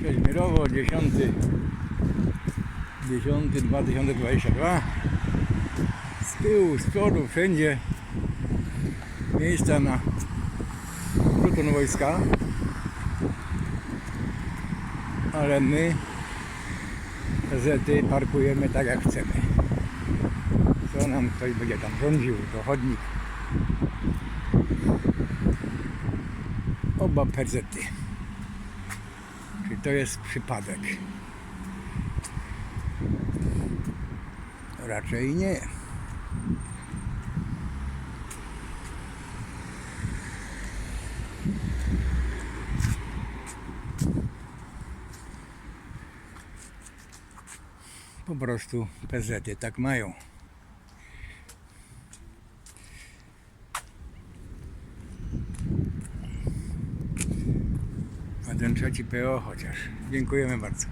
Przeźmierowo 10 10 2022 z tyłu, z przodu, wszędzie miejsca na pluton wojska. Ale my zety parkujemy tak jak chcemy. Co nam ktoś będzie tam rządził to chodnik. Oba perzety to jest przypadek. Raczej nie. Po prostu pezety tak mają ten trzeci PO chociaż. Dziękujemy bardzo